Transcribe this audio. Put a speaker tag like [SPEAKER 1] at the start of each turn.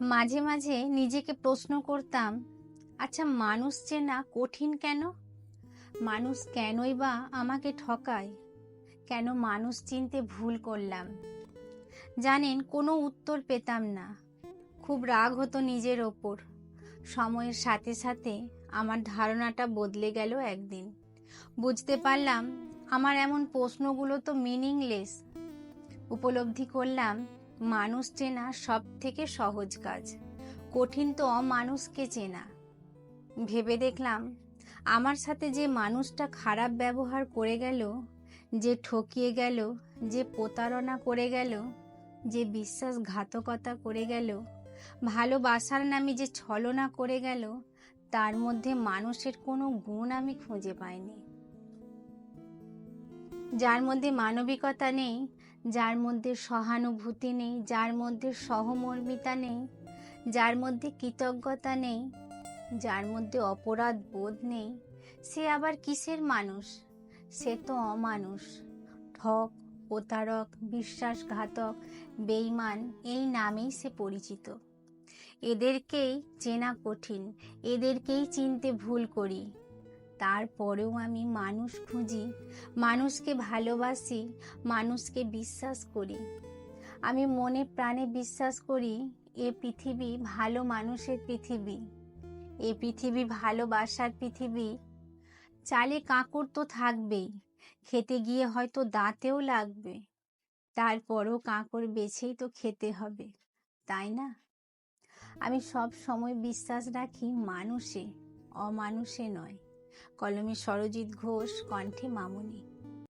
[SPEAKER 1] মাঝে মাঝে নিজেকে প্রশ্ন করতাম আচ্ছা মানুষ চেনা কঠিন কেন? মানুষ কেনই বা আমাকে ঠকায়? কেন মানুষ চিনতে ভুল করলাম? জানেন, কোনো উত্তর পেতাম না। খুব রাগ হতো নিজের ওপর। সময়ের সাথে সাথে আমার ধারণাটা বদলে গেল একদিন। বুঝতে পারলাম, আমার এমন প্রশ্নগুলো তো মিনিংলেস উপলব্ধি করলাম মানুষ চেনা সব থেকে সহজ কাজ। কঠিন তো অমানুষকে চেনা। ভেবে দেখলাম, আমার সাথে যে মানুষটা খারাপ ব্যবহার করে গেল, যে ঠকিয়ে গেল, যে প্রতারণা করে গেল, যে বিশ্বাসঘাতকতা করে গেল ভালোবাসার নামে যে ছলনা করে গেল, তার মধ্যে মানুষের কোনো গুণ আমি খুঁজে পাইনি। যার মধ্যে মানবিকতা নেই যার মধ্যে সহানুভূতি নেই, যার মধ্যে সহমর্মিতা নেই, যার মধ্যে কৃতজ্ঞতা নেই, যার মধ্যে অপরাধ বোধ নেই, সে আবার কিসের মানুষ? সে তো অমানুষ। ঠক, প্রতারক, বিশ্বাসঘাতক বেইমান এই নামেই সে পরিচিত। এদেরকেই চেনা কঠিন, এদেরকেই চিনতে ভুল করি। তারপরেও আমি মানুষ খুঁজি, মানুষকে ভালোবাসি, মানুষকে বিশ্বাস করি। আমি মনে প্রাণে বিশ্বাস করি, এ পৃথিবী ভালো মানুষের পৃথিবী, এ পৃথিবী ভালোবাসার পৃথিবী। চালে কাঁকড় তো থাকবেই, খেতে গিয়ে হয়তো দাঁতেও লাগবে, তারপরও কাঁকড় বেছেই তো খেতে হবে, তাই না? আমি সব সময় বিশ্বাস রাখি মানুষে, অমানুষে নয়। কলমে সরজিৎ ঘোষ কণ্ঠে মামুনি।